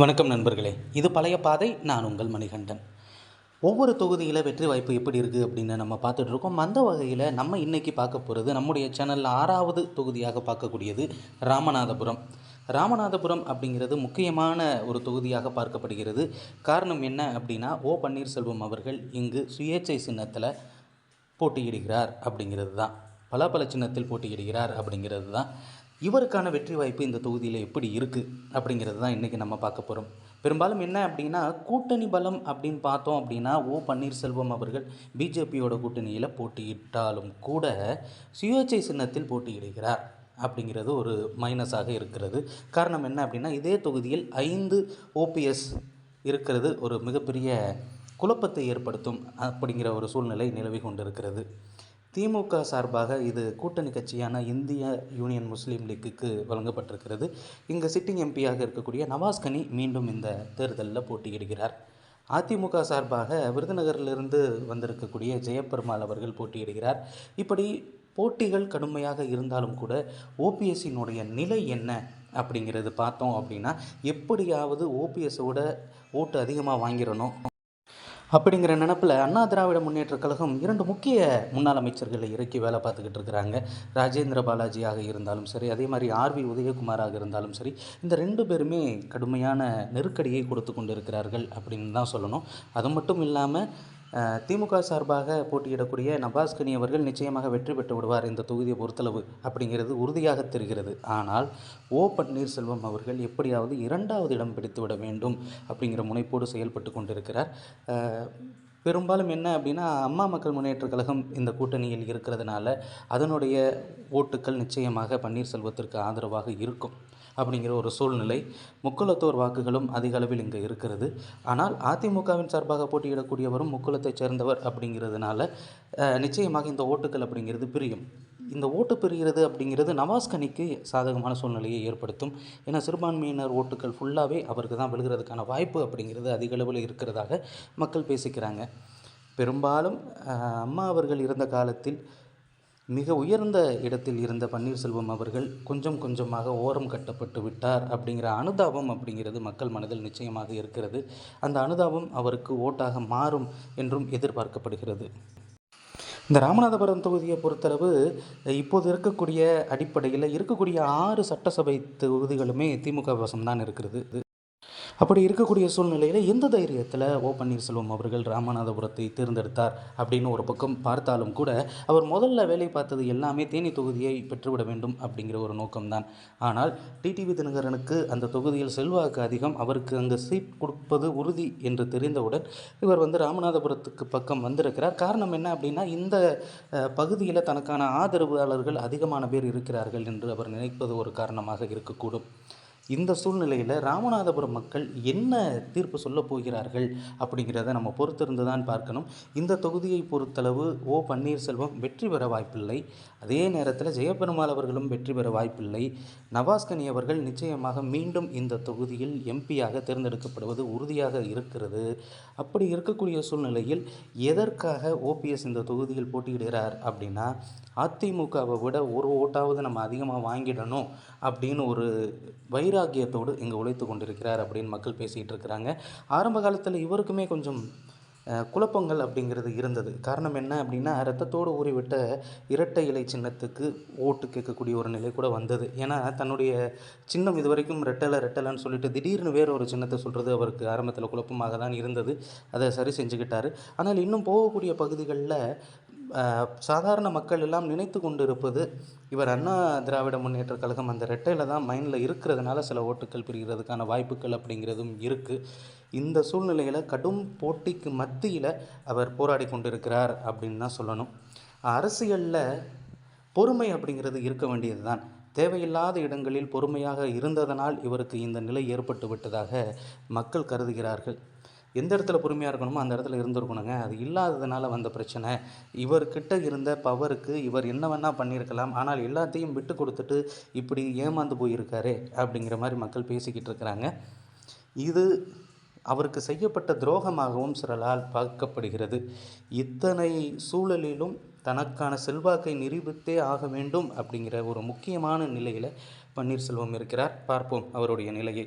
வணக்கம் நண்பர்களே. இது பழைய பாதை நான் உங்கள் மணிகண்டன். ஒவ்வொரு தொகுதியில் வெற்றி வாய்ப்பு எப்படி இருக்குது அப்படின்னு நம்ம பார்த்துட்டு இருக்கோம். அந்த வகையில் நம்ம இன்றைக்கி பார்க்க போகிறது நம்முடைய சேனலில் ஆறாவது தொகுதியாக பார்க்கக்கூடியது ராமநாதபுரம். ராமநாதபுரம் அப்படிங்கிறது முக்கியமான ஒரு தொகுதியாக பார்க்கப்படுகிறது. காரணம் என்ன அப்படின்னா ஓ பன்னீர்செல்வம் அவர்கள் இங்கு சுயேச்சை சின்னத்தில் போட்டியிடுகிறார் அப்படிங்கிறது தான். பலாப்பல சின்னத்தில் போட்டியிடுகிறார் அப்படிங்கிறது தான். இவருக்கான வெற்றி வாய்ப்பு இந்த தொகுதியில் எப்படி இருக்குது அப்படிங்கிறது தான் இன்றைக்கி நம்ம பார்க்க போகிறோம் பெரும்பாலும் என்ன அப்படின்னா கூட்டணி பலம் அப்படின்னு பார்த்தோம் அப்படின்னா ஓ பன்னீர்செல்வம் அவர்கள் பிஜேபியோட கூட்டணியில் போட்டியிட்டாலும் கூட சுயேட்சை சின்னத்தில் போட்டியிடுகிறார் அப்படிங்கிறது ஒரு மைனஸாக இருக்கிறது. காரணம் என்ன அப்படின்னா இதே தொகுதியில் ஐந்து ஓபிஎஸ் இருக்கிறது ஒரு மிகப்பெரிய குழப்பத்தை ஏற்படுத்தும் அப்படிங்கிற ஒரு சூழ்நிலை நிலவி கொண்டிருக்கிறது. திமுக சார்பாக இது கூட்டணி கட்சியான இந்திய யூனியன் முஸ்லீம் லீக்குக்கு வழங்கப்பட்டிருக்கிறது. இங்கே சிட்டிங் எம்பியாக இருக்கக்கூடிய நவாஸ் கனி மீண்டும் இந்த தேர்தலில் போட்டியிடுகிறார். அதிமுக சார்பாக விருதுநகரிலிருந்து வந்திருக்கக்கூடிய ஜெயபெருமாள் அவர்கள் போட்டியிடுகிறார். இப்படி போட்டிகள் கடுமையாக இருந்தாலும் கூட ஓபிஎஸ்ஸினுடைய நிலை என்ன அப்படிங்கிறது பார்த்தோம் அப்படின்னா எப்படியாவது ஓபிஎஸோட ஓட்டு அதிகமாக வாங்கிடணும். அப்படிங்கிற நினப்பில் அண்ணா திராவிட முன்னேற்றக் கழகம் இரண்டு முக்கிய முன்னாள் அமைச்சர்களை இறக்கி வேலை பார்த்துக்கிட்டு இருக்கிறாங்க. ராஜேந்திர பாலாஜியாக இருந்தாலும் சரி அதே மாதிரி ஆர்வி உதயகுமாராக இருந்தாலும் சரி இந்த ரெண்டு பேருமே கடுமையான நெருக்கடியை கொடுத்து கொண்டு இருக்கிறார்கள் அப்படின்னு தான் சொல்லணும். அது மட்டும் இல்லாமல் திமுக சார்பாக போட்டியிடக்கூடிய நபாஸ்கனி அவர்கள் நிச்சயமாக வெற்றி பெற்று விடுவார் இந்த தொகுதியை பொறுத்தளவு அப்படிங்கிறது உறுதியாக தெரிகிறது. ஆனால் ஓ பன்னீர்செல்வம் அவர்கள் எப்படியாவது இரண்டாவது இடம் பிடித்து விட வேண்டும் அப்படிங்கிற முனைப்போடு செயல்பட்டு கொண்டிருக்கிறார். பெரும்பாலும் என்ன அப்படின்னா அம்மா மக்கள் முன்னேற்ற கழகம் இந்த கூட்டணியில் இருக்கிறதுனால அதனுடைய ஓட்டுக்கள் நிச்சயமாக பன்னீர்செல்வத்திற்கு ஆதரவாக இருக்கும். அப்படிங்கிற ஒரு சூழ்நிலை. முக்குளத்தோர் வாக்குகளும் அதிக அளவில் இங்கே இருக்கிறது. ஆனால் அதிமுகவின் சார்பாக போட்டியிடக்கூடியவரும் முக்குளத்தைச் சேர்ந்தவர் அப்படிங்கிறதுனால நிச்சயமாக இந்த ஓட்டுக்கள் அப்படிங்கிறது பிரியும். இந்த ஓட்டு பிரிகிறது அப்படிங்கிறது நவாஸ் கனிக்கு சாதகமான சூழ்நிலையை ஏற்படுத்தும். ஏன்னா சிறுபான்மையினர் ஓட்டுக்கள் ஃபுல்லாகவே அவருக்கு தான் விழுகிறதுக்கான வாய்ப்பு அப்படிங்கிறது அதிகளவில் இருக்கிறதாக மக்கள் பேசிக்கிறாங்க. பெரும்பாலும் அம்மா அவர்கள் இருந்த காலத்தில் மிக உயர்ந்த இடத்தில் இருந்த பன்னீர்செல்வம் அவர்கள் கொஞ்சம் கொஞ்சமாக ஓரம் கட்டப்பட்டு விட்டார் அப்படிங்கிற அனுதாபம் அப்படிங்கிறது மக்கள் மனதில் நிச்சயமாக இருக்கிறது. அந்த அனுதாபம் அவருக்கு ஓட்டாக மாறும் என்றும் எதிர்பார்க்கப்படுகிறது. இந்த ராமநாதபுரம் தொகுதியை பொறுத்தளவு இப்போது இருக்கக்கூடிய அடிப்படையில் இருக்கக்கூடிய ஆறு சட்டசபை தொகுதிகளுமே திமுக வசம்தான் இருக்கிறது. அப்படி இருக்கக்கூடிய சூழ்நிலையில் எந்த தைரியத்தில் ஓ பன்னீர்செல்வம் அவர்கள் ராமநாதபுரத்தை தேர்ந்தெடுத்தார் அப்படின்னு ஒரு பக்கம் பார்த்தாலும் கூட அவர் முதல்ல வேலை பார்த்தது எல்லாமே தேனி தொகுதியை பெற்றுவிட வேண்டும் அப்படிங்கிற ஒரு நோக்கம்தான். ஆனால் டிடிவி தினகரனுக்கு அந்த தொகுதியில் செல்வாக்கு அதிகம். அவருக்கு அங்கு சீட் கொடுப்பது உறுதி என்று தெரிந்தவுடன் இவர் வந்து ராமநாதபுரத்துக்கு பக்கம் வந்திருக்கிறார். காரணம் என்ன அப்படின்னா இந்த பகுதியில் தனக்கான ஆதரவாளர்கள் அதிகமான பேர் இருக்கிறார்கள் என்று அவர் நினைப்பது ஒரு காரணமாக இருக்கக்கூடும். இந்த சூழ்நிலையில் ராமநாதபுரம் மக்கள் என்ன தீர்ப்பு சொல்ல போகிறார்கள் அப்படிங்கிறத நம்ம பொறுத்திருந்து தான் பார்க்கணும். இந்த தொகுதியை பொறுத்தளவு ஓ பன்னீர்செல்வம் வெற்றி பெற வாய்ப்பில்லை. அதே நேரத்தில் ஜெயபெருமாள் அவர்களும் வெற்றி பெற வாய்ப்பில்லை. நவாஸ்கனி அவர்கள் நிச்சயமாக மீண்டும் இந்த தொகுதியில் எம்பியாக தேர்ந்தெடுக்கப்படுவது உறுதியாக இருக்கிறது. அப்படி இருக்கக்கூடிய சூழ்நிலையில் எதற்காக ஓபிஎஸ் இந்த தொகுதியில் போட்டியிடுகிறார் அப்படின்னா அதிமுகவை விட ஒரு ஓட்டாவது நம்ம அதிகமாக வாங்கிடணும் அப்படின்னு ஒரு வைர வைராக்கியத்தோடு இங்கே உழைத்து கொண்டிருக்கிறார் அப்படின்னு மக்கள் பேசிகிட்டு இருக்கிறாங்க. ஆரம்ப காலத்தில் இவருக்குமே கொஞ்சம் குழப்பங்கள் அப்படிங்கிறது இருந்தது. காரணம் என்ன அப்படின்னா ரத்தத்தோடு ஊறிவிட்ட இரட்டை இலை சின்னத்துக்கு ஓட்டு கேட்கக்கூடிய ஒரு நிலை கூட வந்தது. ஏன்னா தன்னுடைய சின்னம் இது வரைக்கும் ரெட்டலை ரெட்டலைன்னு சொல்லிட்டு திடீர்னு வேற ஒரு சின்னத்தை சொல்கிறது அவருக்கு ஆரம்பத்தில் குழப்பமாக தான் இருந்தது. அதை சரி செஞ்சுக்கிட்டார். ஆனால் இன்னும் போகக்கூடிய பகுதிகளில் சாதாரண மக்கள் எல்லாம் நினைத்து கொண்டிருப்பது இவர் அண்ணா திராவிட முன்னேற்ற கழகம் அந்த ரெட்டையில் தான் மைண்டில் இருக்கிறதுனால சில ஓட்டுக்கள் பிரிகிறதுக்கான வாய்ப்புகள் அப்படிங்கிறதும் இருக்குது இந்த சூழ்நிலையில் கடும் போட்டிக்கு மத்தியில் அவர் போராடி கொண்டிருக்கிறார் அப்படின்னு தான் சொல்லணும். அரசியலில் பொறுமை அப்படிங்கிறது இருக்க வேண்டியது தான் தேவையில்லாத இடங்களில் பொறுமையாக இருந்ததனால் இவருக்கு இந்த நிலை ஏற்பட்டு விட்டதாக மக்கள் கருதுகிறார்கள். எந்த இடத்துல பொறுமையாக இருக்கணுமோ அந்த இடத்துல இருந்திருக்கணுங்க. அது இல்லாததுனால வந்த பிரச்சனை. இவர்கிட்ட இருந்த பவருக்கு இவர் என்ன வேணால் பண்ணியிருக்கலாம். ஆனால் எல்லாத்தையும் விட்டு கொடுத்துட்டு இப்படி ஏமாந்து போயிருக்காரே அப்படிங்கிற மாதிரி மக்கள் பேசிக்கிட்டு இருக்கிறாங்க. இது அவருக்கு செய்யப்பட்ட துரோகமாகவும் சிலரால் பார்க்கப்படுகிறது. இத்தனை சூழலிலும் தனக்கான செல்வாக்கை நிரூபித்தே ஆக வேண்டும் அப்படிங்கிற ஒரு முக்கியமான நிலையில் பன்னீர்செல்வம் இருக்கிறார். பார்ப்போம் அவருடைய நிலையை.